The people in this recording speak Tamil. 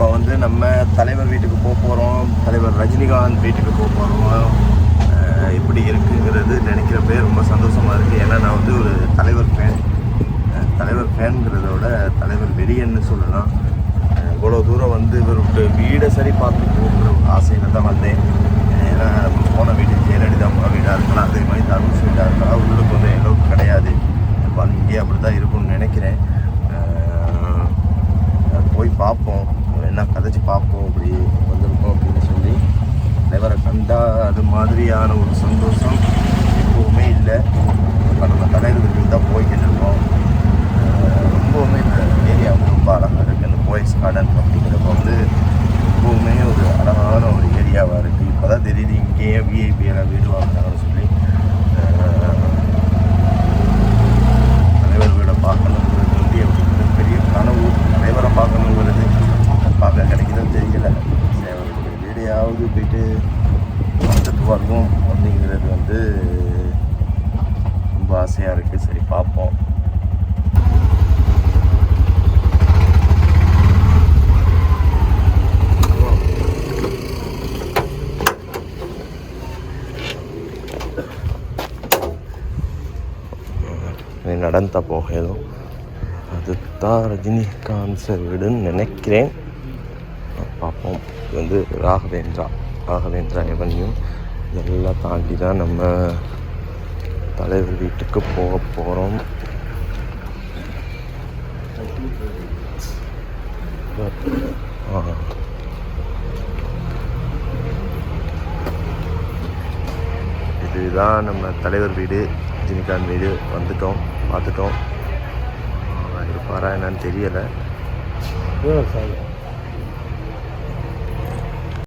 இப்போ வந்து நம்ம தலைவர் வீட்டுக்கு போக போகிறோம் தலைவர் ரஜினிகாந்த் வீட்டுக்கு போக போகிறோம் எப்படி இருக்குங்கிறது நினைக்கிறப்பே ரொம்ப சந்தோஷமாக இருக்குது ஏன்னா நான் வந்து ஒரு தலைவர் ஃபேன் தலைவர் ஃபேனுங்கிறத விட தலைவர் வெறியன்னு சொல்லலாம். இவ்வளோ தூரம் வந்து இவருடைய வீடை சரி பார்த்து போகிற ஒரு ஆசையில் தான் வந்தேன். ஏன்னா போன வீடு ஜெயலலிதா அம்மா வீடாக இருக்கலாம். அதே மாதிரி தனுஷ் வீடாக இருக்கலாம். உள்ளுக்கு வந்து எல்லோருக்கும் கிடையாது. இப்போ இங்கே அப்படி தான் இருக்கும்னு நினைக்கிறேன். தலைவரை அது மாதிரியான ஒரு சந்தோஷம் எப்போவுமே இல்லை. இப்போ நம்ம தலைவர் தான் போய்கிட்டு இருக்கோம் ரொம்பவுமே இந்த ஏரியா ரொம்ப அழகாக இருக்குது இந்த போய்ஸ் கார்டன் அப்படிங்கிறப்ப வந்து எப்போவுமே ஒரு அழகான ஒரு ஏரியாவாக இருக்குது இப்போ தான் தெரியுது இங்கேயே பார்த்துட்டு அப்படிங்கிறது வந்து ரொம்ப ஆசையாக இருக்குது சரி பார்ப்போம். நடந்த போகலும் அதுதான் ரஜினிகாந்த் சார் வீடுன்னு நினைக்கிறேன். பார்ப்போம். இது வந்து ராகவேந்திரா. ராகவேந்திரா எவன்யூ இதெல்லாம் தாண்டி தான் நம்ம தலைவர் வீட்டுக்கு போக போகிறோம் இதுதான் நம்ம தலைவர் வீடு ஜினிகான் வீடு. வந்துட்டோம் பார்த்துட்டோம். இருப்பாரா என்னன்னு தெரியலை. சார்.